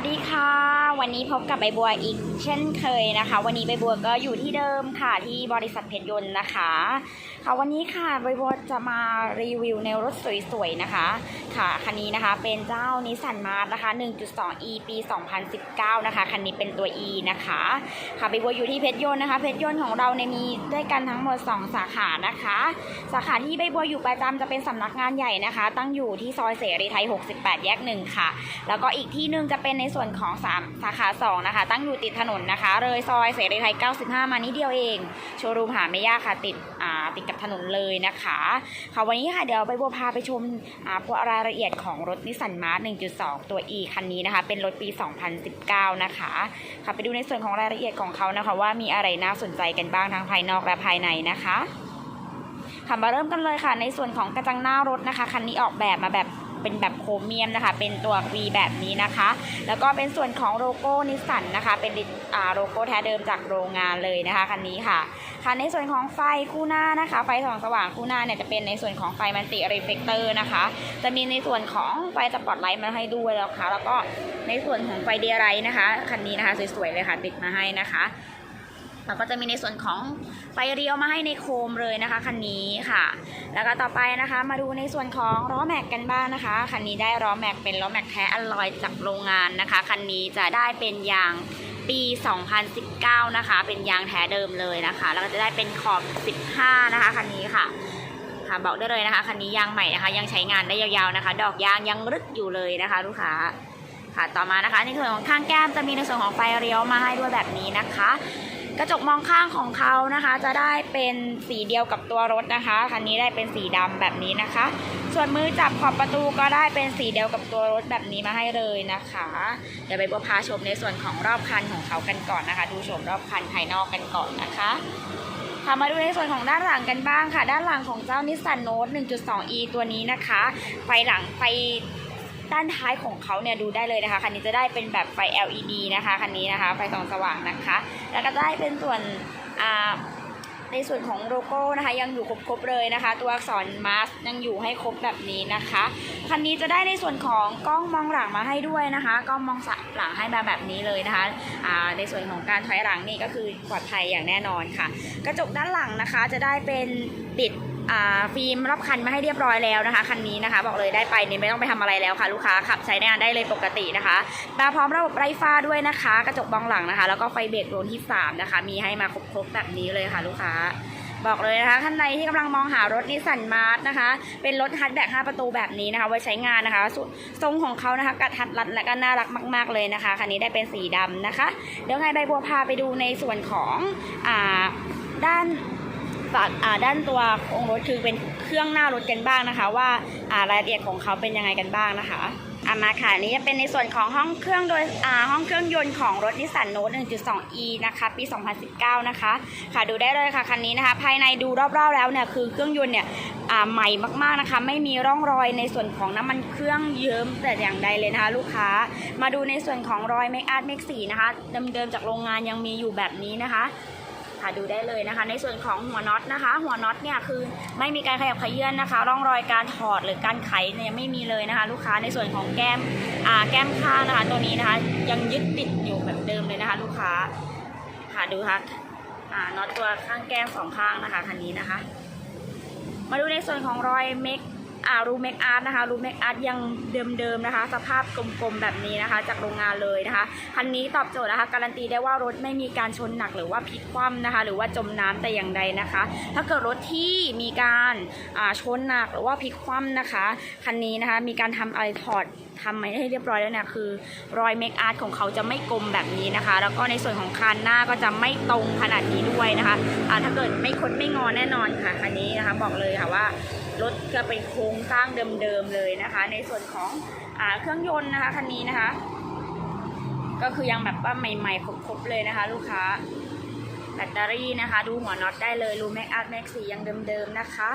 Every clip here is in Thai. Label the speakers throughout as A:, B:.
A: สวัสดีค่ะ วันนี้พบกับใบบัวอีกเช่นเคยนะคะ วันนี้ใบบัวก็อยู่ที่เดิมค่ะที่บริษัทเพชรยนต์นะคะค่ะวันนี้ค่ะใบบัวจะมารีวิวในรถสวยๆนะคะค่ะคันนี้นะคะเป็นเจ้านิสสันมาร์นะคะ 1.2e ปี 2019 นะคะคันนี้เป็นตัว e นะคะค่ะใบบัวอยู่ที่เพชรยนต์นะคะเพชรยนต์ของเราเนี่ยมีด้วยกันทั้งหมด 2 สาขานะคะ สาขาที่ใบบัวอยู่ประจำจะเป็นสำนักงานใหญ่นะคะ ตั้งอยู่ที่ซอยเสรีไทย 68 แยกหนึ่งค่ะ แล้วก็อีกที่หนึ่งจะเป็นในส่วนของสามสาขา2นะคะ ตั้งอยู่ติดถนนนะคะ เลยซอยเสรีไทย 95 มานิดเดียวเอง โชว์รูมหาไม่ยากค่ะ ติดอ่าติดกับถนนเลยนะคะ ค่ะวันนี้ค่ะ เดี๋ยวไปบัวพาไปชมอ่าพวกรายละเอียดของรถนิสสันมาร์1.2 ตัว e คันนี้นะคะ เป็นรถปี 2019 นะคะ ค่ะไปดูในส่วนของรายละเอียดของเขานะคะ ว่ามีอะไรน่าสนใจกันบ้างทั้งภายนอกและภายในนะคะค่ะมาเริ่มกันเลยค่ะ ในส่วนของกระจังหน้ารถนะคะ คันนี้ออกแบบมาแบบ เป็นแบบโครเมียมนะคะ เป็นตัว V แบบนี้นะคะ แล้วก็เป็นส่วนของโลโก้นิสสันนะคะ เป็นโลโก้แท้เดิมจากโรงงานเลยนะคะคันนี้ค่ะค่ะในส่วนของไฟคู่หน้านะคะ ไฟส่องสว่างคู่หน้าเนี่ยจะเป็นในส่วนของไฟมันติรีเฟกเตอร์นะคะ จะมีในส่วนของไฟสปอตไลท์มาให้ด้วยแล้วค่ะ แล้วก็ในส่วนของไฟเดียไรนะคะ คันนี้นะคะสวยๆเลยค่ะติดมาให้นะคะ แล้วก็จะมีในส่วนของไฟเรียวมาให้ในโคมเลยนะคะคันนี้ค่ะ แล้วก็ต่อไปนะคะ มาดูในส่วนของล้อแม็กกันบ้างนะคะคันนี้ได้ล้อแม็กเป็นล้อแม็กแท้อลลอยจากโรงงานนะคะคันนี้จะได้เป็นยางปี 2019 นะคะ เป็นยางแท้เดิมเลยนะคะ แล้วก็จะได้เป็นขอบ 15 นะคะคันนี้ค่ะค่ะบอกได้เลยนะคะคันนี้ยางใหม่นะคะ ยังใช้งานได้ยาวๆนะคะ ดอกยางยังรึกอยู่เลยนะคะ ลูกค้าค่ะต่อมานะคะในส่วนของข้างแก้มจะมีในส่วนของไฟเลี้ยวมาให้ด้วยแบบนี้นะคะ กระจกมองข้างของเขานะคะ จะได้เป็นสีเดียวกับตัวรถนะคะคันนี้ได้เป็นสีดำแบบนี้นะคะ ส่วนมือจับขอบประตูก็ได้เป็นสีเดียวกับตัวรถแบบนี้มาให้เลยนะคะ เดี๋ยวไปบัวพาชมในส่วนของรอบคันของเขากันก่อนนะคะ ดูชมรอบคันภายนอกกันก่อนนะคะค่ะมาดูในส่วนของด้านหลังกันบ้างค่ะ ด้านหลังของเจ้านิสสันโนต 1.2e ตัวนี้นะคะ ไฟหลังไฟ ด้านท้ายของเขาเนี่ยดูได้เลยนะคะคันนี้จะได้เป็นแบบไฟ LED นะคะคันนี้นะคะไฟส่องสว่างนะคะ แล้วก็ได้เป็นส่วนอ่าในส่วนของโลโก้นะคะยังอยู่ครบๆเลยนะคะ ตัวอักษรมาสยังอยู่ให้ครบแบบนี้นะคะคันนี้จะได้ในส่วนของกล้องมองหลังมาให้ด้วยนะคะกล้องมองหลังให้มาแบบนี้เลยนะคะในส่วนของการถอยหลังนี่ก็คือปลอดภัยอย่างแน่นอนค่ะ กระจกด้านหลังนะคะจะได้เป็นติด ฟิล์มรอบคันมาให้เรียบร้อยแล้วนะคะ คันนี้นะคะ บอกเลยได้ไปเนี่ยไม่ต้องไปทำอะไรแล้วค่ะ ลูกค้าขับใช้งานได้เลยปกตินะคะมาพร้อมระบบไร้ฟ้าด้วยนะคะ กระจกมองหลังนะคะ แล้วก็ไฟเบรกโรนที่ 3 นะคะ มีให้มาครบๆแบบนี้เลยค่ะ ลูกค้าบอกเลยนะคะท่านใดที่กำลังมองหารถนิสสันมาร์ทนะคะ เป็นรถฮัตแบ็ก5ประตูแบบนี้นะคะ ไว้ใช้งานนะคะทรงของเขานะคะกระทัดรัดและก็น่ารักมาก ๆ เลยนะคะ คันนี้ได้เป็นสีดำนะคะ เดี๋ยวไงใบบัวพาไปดูในส่วนของอ่าด้าน ฝากอ่าด้านตัวองค์รถคือเป็นเครื่องหน้ารถกันบ้างนะคะ ว่าารายละเอียดของเขาเป็นยังไงกันบ้างนะคะอามาค่ะนี้จะเป็นในส่วนของห้องเครื่องโดยอ่าห้องเครื่องยนต์ของรถนิสสันโนต 1.2e นะคะ ปี 2019 นะคะ ค่ะดูได้เลยค่ะคันนี้นะคะ ภายในดูรอบๆแล้วเนี่ยคือเครื่องยนต์เนี่ยอ่าใหม่มากๆนะคะ ไม่มีร่องรอยในส่วนของน้ำมันเครื่องเยิ้มแต่อย่างใดเลยนะคะ ลูกค้ามาดูในส่วนของรอยเมคอาร์ตเมคสีนะคะเดิมๆจากโรงงานยังมีอยู่แบบนี้นะคะ ค่ะดูได้เลยนะคะ ในส่วนของหัวน็อตนะคะ หัวน็อตเนี่ยคือไม่มีการขยับขยื่นนะคะ ร่องรอยการถอดหรือการไขเนี่ยยังไม่มีเลยนะคะ ลูกค้าในส่วนของแก้มอ่าแก้มข้างนะคะตัวนี้นะคะ ยังยึดติดอยู่แบบเดิมเลยนะคะ ลูกค้าค่ะดูค่ะอ่าน็อตตัวข้างแก้มสองข้างนะคะคันนี้นะคะ มาดูในส่วนของรอยเมค อ่ารูเมคอาร์ตนะคะรูเมคอาร์ตยังเดิมๆนะคะ สภาพกลมๆแบบนี้นะคะ จากโรงงานเลยนะคะคันนี้ตอบโจทย์นะคะ การันตีได้ว่ารถไม่มีการชนหนักหรือว่าพลิกคว่ำนะคะ หรือว่าจมน้ำแต่อย่างใดนะคะ ถ้าเกิดรถที่มีการอ่าชนหนักหรือว่าพลิกคว่ำนะคะคันนี้นะคะ มีการทำอะไรถอดทำให้เรียบร้อยแล้วเนี่ยคือรอยเมคอาร์ตของเขาจะไม่กลมแบบนี้นะคะ แล้วก็ในส่วนของคานหน้าก็จะไม่ตรงขนาดนี้ด้วยนะคะอ่าถ้าเกิดไม่คดไม่งอแน่นอนค่ะคันนี้นะคะบอกเลยค่ะว่า รถจะเป็นโครงสร้างเดิมๆเลยนะคะ ในส่วนของอเครื่องยนต์นะคะคันนี้นะคะ ก็คือยังแบบว่าใหม่ๆครบๆเลยนะคะ ลูกค้าแบตเตอรี่นะคะ ดูหัวน็อตได้เลยรูแม็กอาร์แม็กสียังเดิมๆนะคะ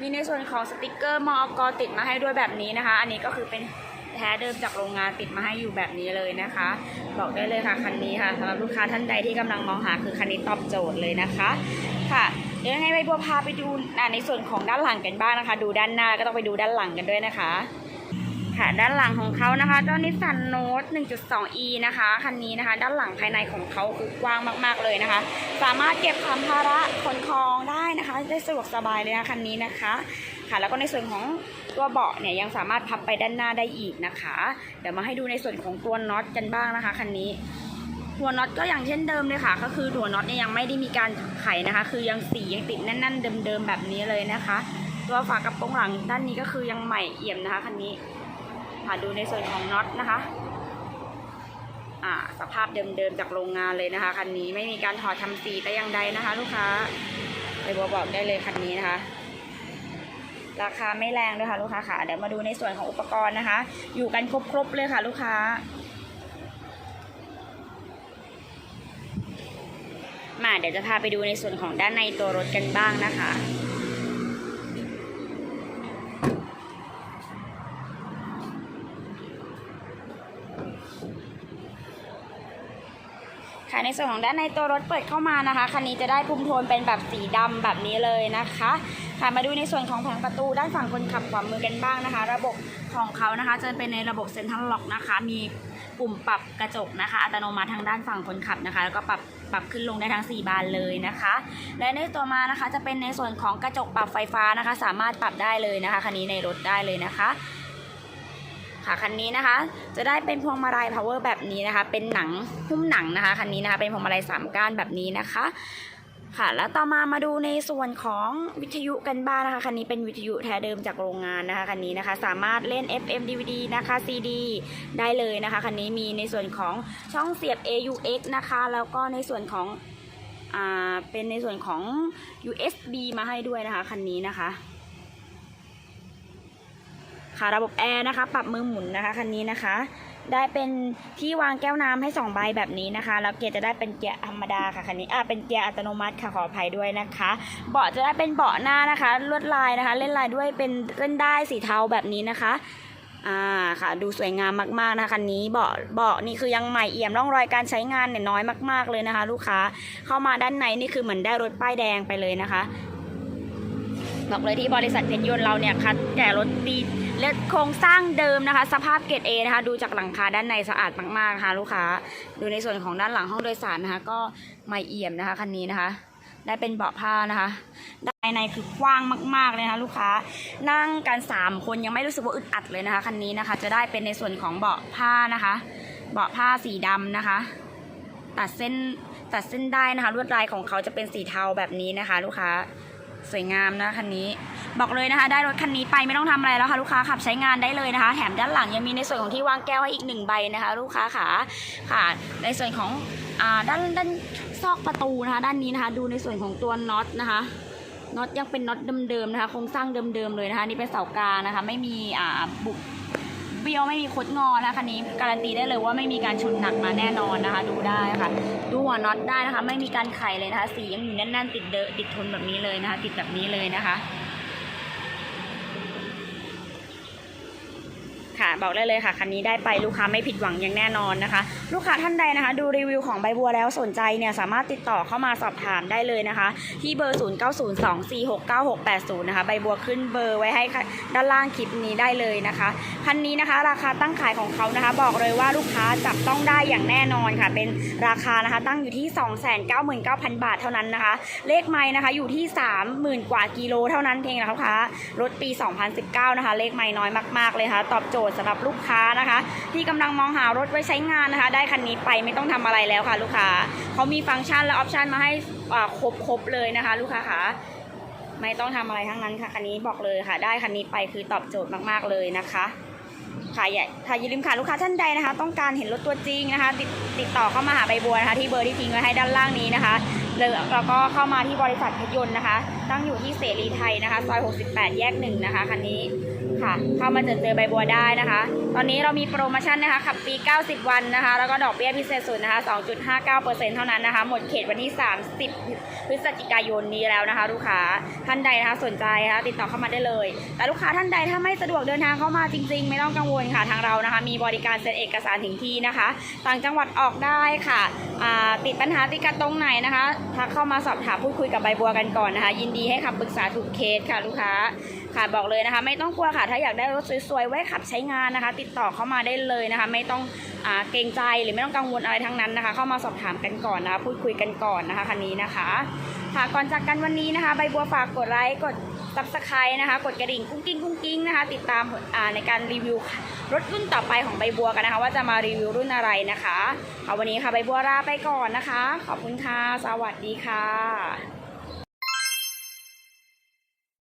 A: มีในส่วนของสติกเกอร์มอกติดมาให้ด้วยแบบนี้นะคะ อันนี้ก็คือเป็นแท้เดิมจากโรงงานติดมาให้อยู่แบบนี้เลยนะคะ บอกได้เลยค่ะคันนี้ค่ะสำหรับลูกค้าท่านใดที่กำลังมองหาคือคันนี้ตอบโจทย์เลยนะคะ ค่ะ ดี๋ยวยังไงใบบัวพาไปดูในส่วนของด้านหลังกันบ้างนะคะ ดูด้านหน้าก็ต้องไปดูด้านหลังกันด้วยนะคะ ค่ะด้านหลังของเขานะคะเจ้านิสสันโนต 1.2e นะคะคันนี้นะคะ ด้านหลังภายในของเขาคือกว้างมากๆเลยนะคะ สามารถเก็บสัมภาระขนของได้นะคะ ได้สะดวกสบายเลยนะคันนี้นะคะ ค่ะแล้วก็ในส่วนของตัวเบาะเนี่ยยังสามารถพับไปด้านหน้าได้อีกนะคะ เดี๋ยวมาให้ดูในส่วนของตัวน็อตกันบ้างนะคะคันนี้ หัวน็อตก็อย่างเช่นเดิมเลยค่ะ ก็คือหัวน็อตเนี่ยยังไม่ได้มีการไขนะคะ คือยังสียังติดแน่น ๆ เดิมๆแบบนี้เลยนะคะ ตัวฝากระโปรงหลังด้านนี้ก็คือยังใหม่เอี่ยมนะคะคันนี้มาดูในส่วนของน็อตนะคะอ่าสภาพเดิมๆจากโรงงานเลยนะคะคันนี้ไม่มีการถอดทำสีแต่อย่างใดนะคะ ลูกค้าไปบอกบอกได้เลยคันนี้นะคะ ราคาไม่แรงด้วยค่ะลูกค้าค่ะเดี๋ยวมาดูในส่วนของอุปกรณ์นะคะ อยู่กันครบๆเลยค่ะ ลูกค้า มา เดี๋ยวจะพาไปดูในส่วนของด้านในตัวรถกันบ้างนะคะค่ะในส่วนของด้านในตัวรถเปิดเข้ามานะคะคันนี้จะได้พุ่มโทนเป็นแบบสีดำแบบนี้เลยนะคะค่ะมาดูในส่วนของแผงประตูด้านฝั่งคนขับขวามือกันบ้างนะคะ ระบบของเขานะคะจะเป็นในระบบเซ็นทรัลล็อกนะคะ มีปุ่มปรับกระจกนะคะ อัตโนมัติทางด้านฝั่งคนขับนะคะ แล้วก็ปรับปรับขึ้นลงได้ทั้ง 4 บานเลยนะคะ และในตัวมานะคะจะเป็นในส่วนของกระจกปรับไฟฟ้านะคะ สามารถปรับได้เลยนะคะคันนี้ในรถได้เลยนะคะค่ะคันนี้นะคะ จะได้เป็นพวงมาลัย power แบบนี้นะคะ เป็นหนังหุ้มหนังนะคะคันนี้นะคะเป็นพวงมาลัยสามก้านแบบนี้นะคะ ค่ะ แล้วต่อมามาดูในส่วนของวิทยุกันบ้างนะคะคันนี้เป็นวิทยุแท้เดิมจากโรงงานนะคะคันนี้นะคะสามารถเล่น FM DVD นะคะ CD ได้เลยนะคะคันนี้มีในส่วนของช่องเสียบ AUX นะคะ แล้วก็ในส่วนของอ่าเป็นในส่วนของ USB มาให้ด้วยนะคะคันนี้นะคะค่ะระบบแอร์นะคะ ปรับมือหมุนนะคะคันนี้นะคะ ได้เป็นที่วางแก้วน้ำให้สองใบแบบนี้นะคะแล้วเกียร์จะได้เป็นเกียร์ธรรมดาค่ะคันนี้อ่าเป็นเกียร์อัตโนมัติค่ะขออภัยด้วยนะคะ เบาะจะได้เป็นเบาะหน้านะคะ ลวดลายนะคะ เล่นลายด้วยเป็นเล่นได้สีเทาแบบนี้นะคะอ่าค่ะดูสวยงามมากๆนะคะคันนี้เบาะเบาะนี่คือยังใหม่เอี่ยมร่องรอยการใช้งานเนี่ยน้อยมาก ๆเลยนะคะ ลูกค้าเข้ามาด้านในนี่คือเหมือนได้รถป้ายแดงไปเลยนะคะบอกเลยที่บริษัทเพชรยนต์เราเนี่ยคัดแต่รถดี และโครงสร้างเดิมนะคะ สภาพเกรดเอนะคะ ดูจากหลังคาด้านในสะอาดมากๆค่ะลูกค้า ดูในส่วนของด้านหลังห้องโดยสารนะคะ ก็ไม่เอี่ยมนะคะคันนี้นะคะ ได้เป็นเบาะผ้านะคะด้านในคือกว้างมากๆเลยนะคะลูกค้า นั่งกันสามคนยังไม่รู้สึกว่าอึดอัดเลยนะคะคันนี้นะคะ จะได้เป็นในส่วนของเบาะผ้านะคะ เบาะผ้าสีดำนะคะ ตัดเส้นตัดเส้นได้นะคะ ลวดลายของเขาจะเป็นสีเทาแบบนี้นะคะ ลูกค้า สวยงามนะคันนี้ บอกเลยนะคะ ได้รถคันนี้ไปไม่ต้องทำอะไรแล้วค่ะลูกค้าขับใช้งานได้เลยนะคะ แถมด้านหลังยังมีในส่วนของที่วางแก้วให้อีกหนึ่งใบนะคะ ลูกค้าขาค่ะ ในส่วนของอด้านด้านซอกประตูนะคะ ด้านนี้นะคะ ดูในส่วนของตัวน็อตนะคะน็อตยังเป็นน็อตเดิมๆนะคะโครงสร้างเดิมๆเลยนะคะ นี่เป็นเสากานะคะ ไม่มีอ่าบุก เบี้ยวไม่มีคดงอนะคะคันนี้การันตีได้เลยว่าไม่มีการชนหนักมาแน่นอนนะคะ ดูได้ค่ะ ดูหัวน็อตได้นะคะ ไม่มีการไขเลยนะคะ สียังอยู่แน่นๆติดเดอะติดทนแบบนี้เลยนะคะ ติดแบบนี้เลยนะคะ ค่ะบอกได้เลยค่ะคันนี้ได้ไปลูกค้าไม่ผิดหวังอย่างแน่นอนนะคะ ลูกค้าท่านใดนะคะ ดูรีวิวของใบบัวแล้วสนใจเนี่ยสามารถติดต่อเข้ามาสอบถามได้เลยนะคะ ที่เบอร์ 0902469680 นะคะ ใบบัวขึ้นเบอร์ไว้ให้ด้านล่างคลิปนี้ได้เลยนะคะคันนี้นะคะ ราคาตั้งขายของเขานะคะ บอกเลยว่าลูกค้าจับต้องได้อย่างแน่นอนค่ะ เป็นราคานะคะตั้งอยู่ที่ 299,000 บาทเท่านั้นนะคะ เลขไม้นะคะอยู่ที่ 30,000 กว่ากิโลเท่านั้นเองนะคะลูกค้ารถปี 2019 นะคะ เลขไม้น้อยมาก ๆเลยค่ะตอบโจทย์สำหรับลูกค้านะคะ ที่กำลังมองหารถไว้ใช้งานนะคะ ได้คันนี้ไปไม่ต้องทำอะไรแล้วค่ะ ลูกค้าเขามีฟังก์ชันและออปชันมาให้อ่าครบๆเลยนะคะ ลูกค้าค่ะไม่ต้องทำอะไรทั้งนั้นค่ะคันนี้บอกเลยค่ะ ได้คันนี้ไปคือตอบโจทย์มากๆเลยนะคะค่ะอย่าค่ะอย่าลืมค่ะลูกค้าท่านใดนะคะ ต้องการเห็นรถตัวจริงนะคะ ติดติดต่อเข้ามาหาใบบัวนะคะ ที่เบอร์ที่ทิ้งไว้ให้ด้านล่างนี้นะคะแล้วก็เข้ามาที่บริษัทพยนต์นะคะตั้งอยู่ที่เสรีไทยนะคะ ซอย 68 แยกหนึ่งนะคะคันนี้ค่ะ เข้ามาเจอเจอใบบัวได้นะคะ ตอนนี้เรามีโปรโมชั่นนะคะ ขับฟรี 90 วันนะคะ แล้วก็ดอกเบี้ยพิเศษสุดนะคะ 2.59%เท่านั้นนะคะ หมดเขตวันที่ 30 พฤศจิกายนนี้แล้วนะคะ ลูกค้าท่านใดนะคะสนใจนะคะติดต่อเข้ามาได้เลย แต่ลูกค้าท่านใดถ้าไม่สะดวกเดินทางเข้ามาจริง ๆ ไม่ต้องกังวลค่ะทางเรานะคะ มีบริการเซ็นเอกสารถึงที่นะคะ ต่างจังหวัดออกได้ค่ะติดปัญหาติดกัดตรงไหนนะคะทักเข้ามาสอบถามพูดคุยกับใบบัวกันก่อนนะคะยินดีให้คำปรึกษาถูกเคสค่ะลูกค้าค่ะบอกเลยนะคะ ไม่ต้องกลัวค่ะ ถ้าอยากได้รถสวยๆไว้ขับใช้งานนะคะ ติดต่อเข้ามาได้เลยนะคะ ไม่ต้องอเกรงใจหรือไม่ต้องกังวลอะไรทั้งนั้นนะคะ เข้ามาสอบถามกันก่อนนะคะ พูดคุยกันก่อนนะคะคันนี้นะคะ ค่ะก่อนจากกันวันนี้นะคะ ใบบัวฝากกดไลค์กด subscribe นะคะ กดกระดิ่งกุ้งกิ้งกุ้งกิ้งนะคะ ติดตามในการรีวิวรถรุ่นต่อไปของใบบัวกันนะคะ ว่าจะมารีวิวรุ่นอะไรนะคะเอาวันนี้ค่ะใบบัวลาไปก่อนนะคะ ขอบคุณค่ะ สวัสดีค่ะ